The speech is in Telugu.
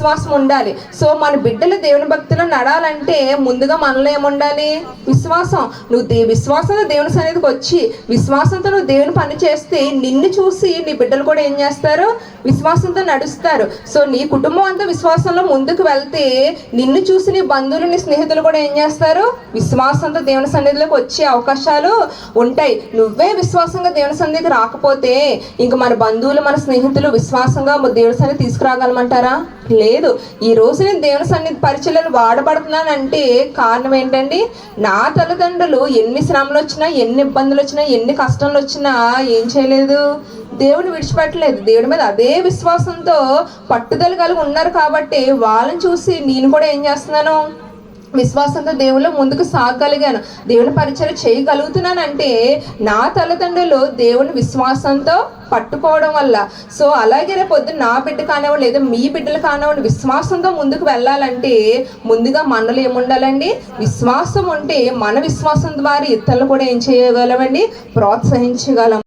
విశ్వాసం ఉండాలి. సో మన బిడ్డలు దేవుని భక్తిలో నడాలంటే ముందుగా మనలో ఏముండాలి? విశ్వాసం. నువ్వు దే విశ్వాసంతో దేవుని సన్నిధికి వచ్చి విశ్వాసంతో నువ్వు దేవుని పని చేస్తే నిన్ను చూసి నీ బిడ్డలు కూడా ఏం చేస్తారు? విశ్వాసంతో నడుస్తారు. సో నీ కుటుంబం అంతా విశ్వాసంలో ముందుకు వెళ్తే నిన్ను చూసి నీ బంధువులు నీ స్నేహితులు కూడా ఏం చేస్తారు? విశ్వాసంతో దేవుని సన్నిధిలోకి వచ్చే అవకాశాలు ఉంటాయి. నువ్వే విశ్వాసంగా దేవుని సన్నిధికి రాకపోతే ఇంక మన బంధువులు మన స్నేహితులు విశ్వాసంగా దేవుని సన్నిధి తీసుకురాగలమంటారా? లేదు. ఈ రోజు నేను దేవుని సన్నిధి పరిచయలు వాడబడుతున్నానంటే కారణం ఏంటండి? నా తల్లిదండ్రులు ఎన్ని శ్రమలు వచ్చినా ఎన్ని ఇబ్బందులు వచ్చినా ఎన్ని కష్టాలు వచ్చినా ఏం చేయలేదు? దేవుని విడిచిపెట్టలేదు. దేవుడి మీద అదే విశ్వాసంతో పట్టుదల కలిగి ఉన్నారు కాబట్టి వాళ్ళని చూసి నేను కూడా ఏం చేస్తున్నాను? విశ్వాసంతో దేవుళ్ళు ముందుకు సాగగలిగాను దేవుని పరిచయం చేయగలుగుతున్నానంటే నా తల్లిదండ్రులు దేవుని విశ్వాసంతో పట్టుకోవడం వల్ల. సో అలాగే రేపు పొద్దున్న నా బిడ్డ కానివ్వండి లేదా మీ బిడ్డలు కానివ్వండి విశ్వాసంతో ముందుకు వెళ్ళాలంటే ముందుగా మనలో ఏముండాలండి? విశ్వాసం ఉంటే మన విశ్వాసం ద్వారా ఇతరులు కూడా ఏం చేయగలమండి? ప్రోత్సహించగలం.